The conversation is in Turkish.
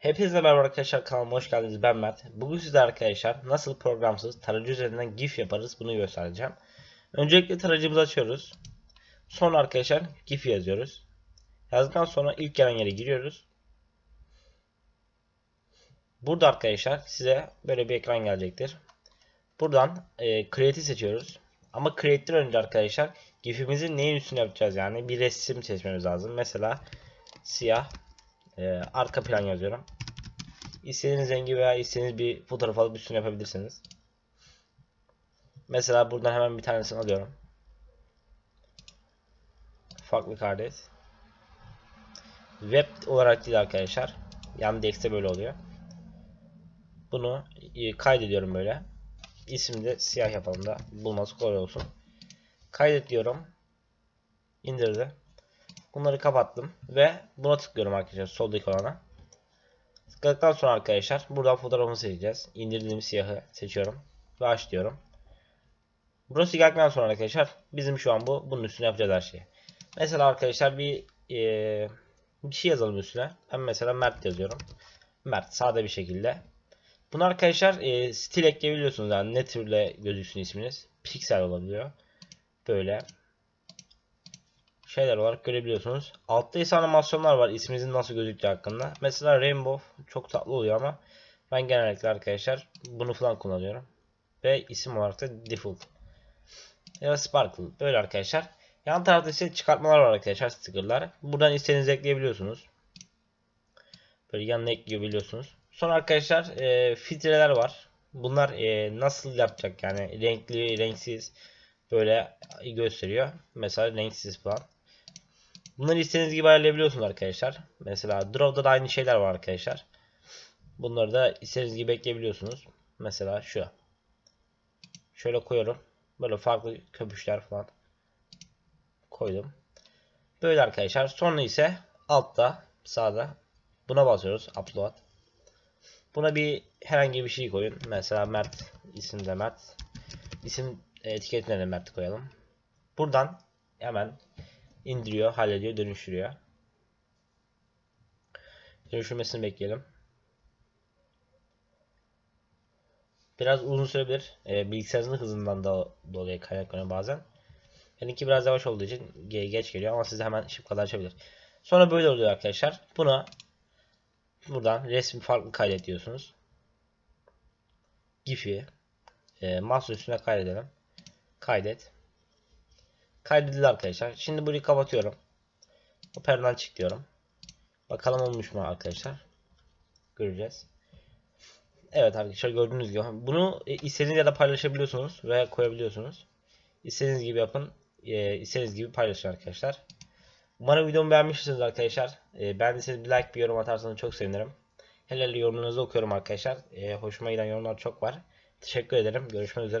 Hepinize merhaba arkadaşlar kanalıma hoş geldiniz ben Mert. Bugün size arkadaşlar nasıl programsız tarayıcı üzerinden GIF yaparız bunu göstereceğim. Öncelikle tarayıcımızı açıyoruz. Sonra arkadaşlar GIF yazıyoruz. Yazdıktan sonra ilk gelen yere giriyoruz. Burada arkadaşlar size böyle bir ekran gelecektir. Buradan e, Create'i seçiyoruz. Ama Create'den önce arkadaşlar GIF'imizi neyin üstüne yapacağız yani bir resim seçmemiz lazım. Mesela siyah e, arka plan yazıyorum. İstediğiniz rengi veya istediğiniz bir fotoğraf alıp üstüne yapabilirsiniz. Mesela buradan hemen bir tanesini alıyorum. Farklı kaydet. Web olarak değil arkadaşlar. Yandex'te böyle oluyor. Bunu e, kaydediyorum böyle. İsmini de siyah yapalım da bulması kolay olsun. Kaydet diyorum. İndirdi. Bunları kapattım ve buna tıklıyorum arkadaşlar soldaki olana. Tıkladıktan sonra arkadaşlar buradan fotoğrafımı seçeceğiz. İndirdiğim siyahı seçiyorum ve aç diyorum. Burası geldikten sonra arkadaşlar bizim şu an bu bunun üstüne yapacağız her şeyi. Mesela arkadaşlar bir e, bir şey yazalım üstüne. Ben mesela Mert yazıyorum. Mert sade bir şekilde. Bunu arkadaşlar e, stil ekleyebiliyorsunuz yani ne türle gözüksün isminiz. Piksel olabiliyor. Böyle şeyler olarak görebiliyorsunuz. Altta ise animasyonlar var isminizin nasıl gözüktüğü hakkında. Mesela Rainbow çok tatlı oluyor ama ben genellikle arkadaşlar bunu falan kullanıyorum. Ve isim olarak da Default. Ya da Sparkle. Böyle arkadaşlar. Yan tarafta ise çıkartmalar var arkadaşlar stickerlar. Buradan istediğinizi ekleyebiliyorsunuz. Böyle yanına ekleyebiliyorsunuz. Sonra arkadaşlar e, filtreler var. Bunlar e, nasıl yapacak yani renkli, renksiz böyle gösteriyor. Mesela renksiz falan. Bunları istediğiniz gibi ayarlayabiliyorsunuz arkadaşlar. Mesela Draw'da da aynı şeyler var arkadaşlar. Bunları da istediğiniz gibi ekleyebiliyorsunuz. Mesela şu. Şöyle koyuyorum. Böyle farklı köpüşler falan koydum. Böyle arkadaşlar. Sonra ise altta sağda buna basıyoruz. Upload. Buna bir herhangi bir şey koyun. Mesela Mert isim de Mert. İsim etiketine de Mert koyalım. Buradan hemen indiriyor, hallediyor, dönüştürüyor. Dönüştürmesini bekleyelim. Biraz uzun sürebilir. E, bilgisayarın hızından da dolayı kaynaklanıyor bazen. Benimki biraz yavaş olduğu için ge- geç geliyor ama size hemen şıp kadar açabilir. Sonra böyle oluyor arkadaşlar. Buna buradan resmi farklı kaydet diyorsunuz. GIF'i e, masa üstüne kaydedelim. Kaydet. Kaydedildi arkadaşlar. Şimdi burayı kapatıyorum. Operadan çık diyorum. Bakalım olmuş mu arkadaşlar. Göreceğiz. Evet arkadaşlar gördüğünüz gibi bunu e, istediğiniz yerde paylaşabiliyorsunuz veya koyabiliyorsunuz. İstediğiniz gibi yapın. E, gibi paylaşın arkadaşlar. Umarım videomu beğenmişsiniz arkadaşlar. E, beğendiyseniz bir like bir yorum atarsanız çok sevinirim. Helal yorumlarınızı okuyorum arkadaşlar. E, hoşuma giden yorumlar çok var. Teşekkür ederim. Görüşmek üzere.